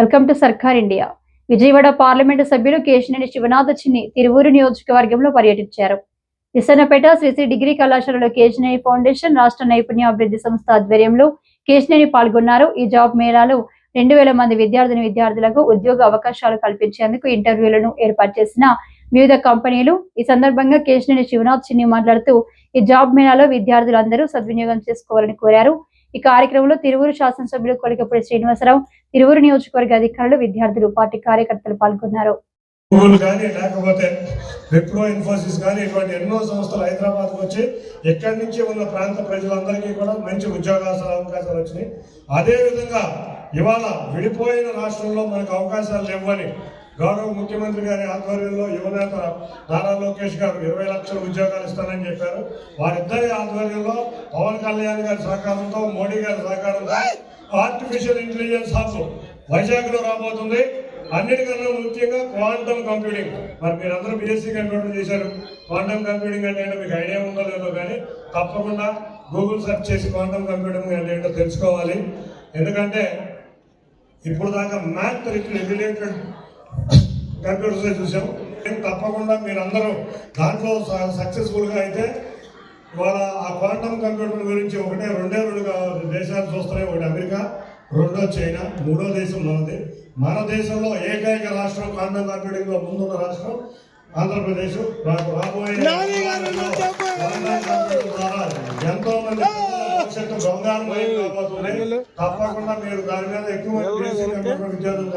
Welcome to Sarkar India. Vijayawada parliament సభ్యులు కేశినేని శివనాథ చిన్ని తిరువూరు నియోజకవర్గంలో పర్యటించారు. విసన్నపేట శ్రీశ్రీ డిగ్రీ కళాశాలలో కేశినేని ఫౌండేషన్ రాష్ట్ర నైపుణ్యాభివృద్ధి సంస్థ ఆధ్వర్యంలో కేశినేని పాల్గొన్నారు. ఈ జాబ్ మేళాలో రెండు వేల మంది విద్యార్థిని విద్యార్థులకు ఉద్యోగ అవకాశాలు కల్పించేందుకు ఇంటర్వ్యూలను ఏర్పాటు చేసిన వివిధ కంపెనీలు ఈ సందర్భంగా కేశినేని శివనాథ్ చిన్ని మాట్లాడుతూ ఈ జాబ్ మేళాలో విద్యార్థులందరూ సద్వినియోగం చేసుకోవాలని కోరారు. ఈ కార్యక్రమంలో తిరువురు శాసనసభ్యులు కొలికపూడి శ్రీనివాసరావు తిరువురు నియోజకవర్గ అధికారులు విద్యార్థులు పార్టీ కార్యకర్తలు పాల్గొన్నారు. గూగుల్ కానీ లేకపోతే విప్రో ఇన్ఫోసిస్ కానీ ఇటువంటి ఎన్నో సంస్థలు హైదరాబాద్కు వచ్చి ఎక్కడి నుంచి ఉన్న ప్రాంత ప్రజలందరికీ కూడా మంచి ఉద్యోగాల అవకాశాలు వచ్చినాయి. అదేవిధంగా ఇవాళ విడిపోయిన రాష్ట్రంలో మనకు అవకాశాలు ఇవ్వని గౌరవ ముఖ్యమంత్రి గారి ఆధ్వర్యంలో యువనేత నారా లోకేష్ గారు ఇరవై లక్షల ఉద్యోగాలు ఇస్తానని చెప్పారు. వారిద్దరి ఆధ్వర్యంలో పవన్ కళ్యాణ్ గారి సహకారంతో మోడీ గారి సహకారంతో ఆర్టిఫిషియల్ ఇంటెలిజెన్స్ హబ్ వైజాగ్లో రాబోతుంది. అన్నిటికన్నా ముఖ్యంగా క్వాంటమ్ కంప్యూటింగ్ మరి మీరందరూ బీఎస్సీ కంప్యూటర్ చేశారు. క్వాంటమ్ కంప్యూటింగ్ అంటే ఏంటో మీకు ఐడియా ఉందో లేదో కానీ తప్పకుండా గూగుల్ సెర్చ్ చేసి క్వాంటమ్ కంప్యూటింగ్ అంటే ఏంటో తెలుసుకోవాలి. ఎందుకంటే ఇప్పుడు దాకా మ్యాథ్ రిలేటెడ్ కంప్యూటర్స్ చూసాం. తప్పకుండా మీరందరూ దాంట్లో సక్సెస్ఫుల్గా అయితే ఇవాళ ఆ క్వాంటమ్ కంప్యూటర్ గురించి ఒకటే రెండే రెండు దేశాలు చూస్తున్నాయి. ఒకటి అమెరికా రెండో చైనా మూడో దేశం మనది. మన దేశంలో ఏకైక రాష్ట్రం క్వాంటమ్ కంప్యూటింగ్లో ముందున్న రాష్ట్రం ఆంధ్రప్రదేశ్. రాబోయే కాలంలో క్వాంటమ్ కంప్యూటర్ ద్వారా ఎంతో మంది పిల్లల తప్పకుండా మీరు దాని మీద ఎక్కువ విద్యార్థులు.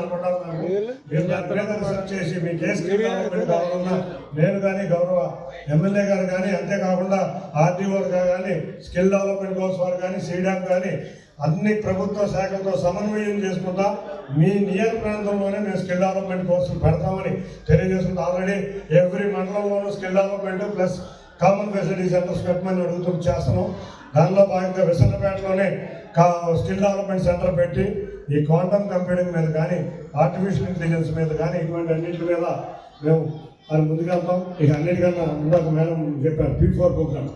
మీరు దాని మీద రీసెర్చ్ చేసి మీ కేసు నేను కానీ గౌరవ ఎమ్మెల్యే గారు కానీ అంతేకాకుండా ఆర్డీఓ గారు కానీ స్కిల్ డెవలప్మెంట్ కోర్స్ వారు కానీ సీడామ్ కానీ అన్ని ప్రభుత్వ శాఖలతో సమన్వయం చేసుకుంటా మీ నియర్ ప్రాంతంలోనే మేము స్కిల్ డెవలప్మెంట్ కోర్సులు పెడతామని తెలియజేస్తుంది already every మండలంలోనూ skill development plus common facility centres పెట్టమని అడుగుతూ చేస్తున్నాం. దానిలో భాగంగా విసన్నపేటలోనే కా స్కిల్ డెవలప్మెంట్ సెంటర్ పెట్టి ఈ క్వాంటమ్ కంప్యూటింగ్ మీద కానీ ఆర్టిఫిషియల్ ఇంటెలిజెన్స్ మీద కానీ ఇటువంటి అన్నింటి మీద మేము మరి ముందుకెళ్తాం. ఇక అన్నిటికన్నా ఇందాక మేడం చెప్పారు పీ ఫోర్ ప్రోగ్రామ్